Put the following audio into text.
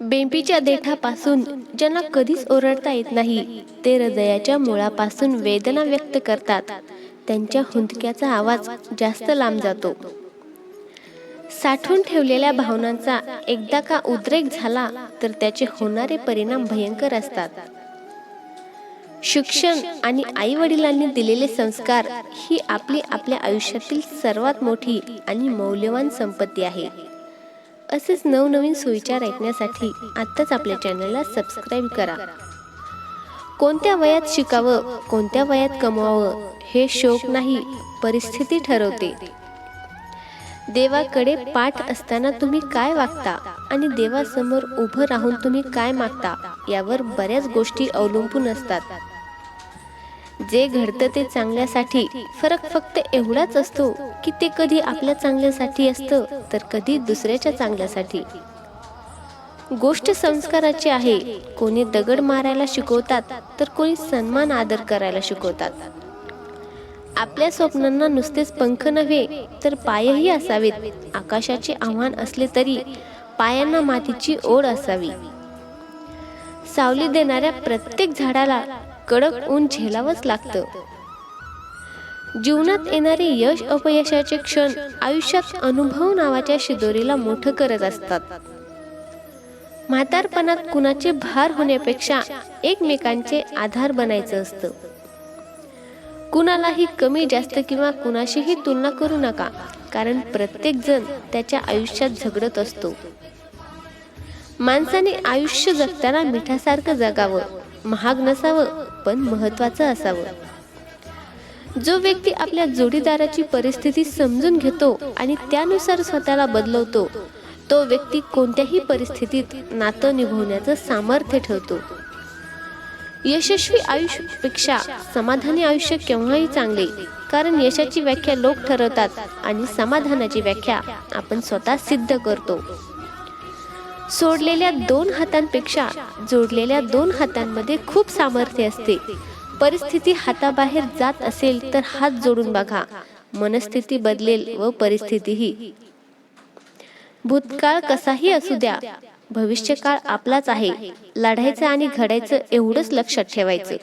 बेंबीच्या देठापासून ज्यांना कधीच ओरडता येत नाही ते हृदयाच्या मुळापासून वेदना व्यक्त करतात. त्यांच्या हुंदक्याचा आवाज जास्त लांब जातो. साठवून ठेवलेल्या भावनांचा एकदा का उद्रेक झाला तर त्याचे होणारे परिणाम भयंकर असतात. शिक्षण आणि आई वडिलांनी दिलेले संस्कार ही आपली आपल्या आयुष्यातील सर्वात मोठी आणि मौल्यवान संपत्ती आहे. असेच नवनवीन सुविचार ऐकण्यासाठी आत्ताच आपल्या चॅनलला सबस्क्राईब करा. कोणत्या वयात शिकावं कोणत्या वयात कमवावं हे शोक नाही परिस्थिती ठरवते. देवाकडे पाठ असताना तुम्ही काय वागता आणि देवासमोर उभं राहून तुम्ही काय मागता यावर बऱ्याच गोष्टी अवलंबून असतात. जे घडतं ते चांगल्यासाठी फरक फक्त एवढाच असतो की ते कधी आपल्या चांगल्यासाठी असतं तर कधी दुसऱ्याच्या चांगल्यासाठी. गोष्ट संस्काराची आहे. कोणी दगड मारायला शिकवतात तर कोणी सन्मान आदर करायला शिकवतात. आपल्या स्वप्नांना नुसतेच पंख नव्हे तर पायही असावेत. आकाशाचे आव्हान असले तरी पायांना मातीची ओढ असावी. सावली देणाऱ्या प्रत्येक झाडाला कडक ऊन झेलावंच लागतं. जीवनात येणारे यश अपयशाचे क्षण आयुष्यात अनुभव नावाच्या शिदोरीला मोठं करत असतात. म्हातारपणात कुणाचे भार होण्यापेक्षा एकमेकांचे आधार बनायचं असतं. कुणालाही कमी जास्त किंवा कुणाशीही तुलना करू नका कारण प्रत्येक जण त्याच्या आयुष्यात झगडत असतो. माणसाने आयुष्य जगताना मिठासारखं जगावं. महाग नसावं पण महत्वाचं असावं. जो व्यक्ती आपल्या जोडीदाराची परिस्थिती समजून घेतो आणि त्यानुसार स्वतःला बदलवतो तो व्यक्ती कोणत्याही परिस्थितीत नातं निभवण्याचं सामर्थ्य ठेवतो. यशस्वी आयुष्यापेक्षा समाधानी आयुष्य केव्हाही चांगले कारण यशाची व्याख्या लोक ठरवतात आणि समाधानाची व्याख्या आपण स्वतः सिद्ध करतो. सोडलेल्या दोन हातांपेक्षा जोडलेल्या दोन हातांमध्ये खूप सामर्थ्य असते. परिस्थिती हाताबाहेर जात असेल तर हात जोडून बघा. मनस्थिती बदलेल व परिस्थितीही. भूतकाळ कसाही असू द्या भविष्यकाळ आपलाच आहे. लढायचं आणि घडायचं एवढंच लक्षात ठेवायचं.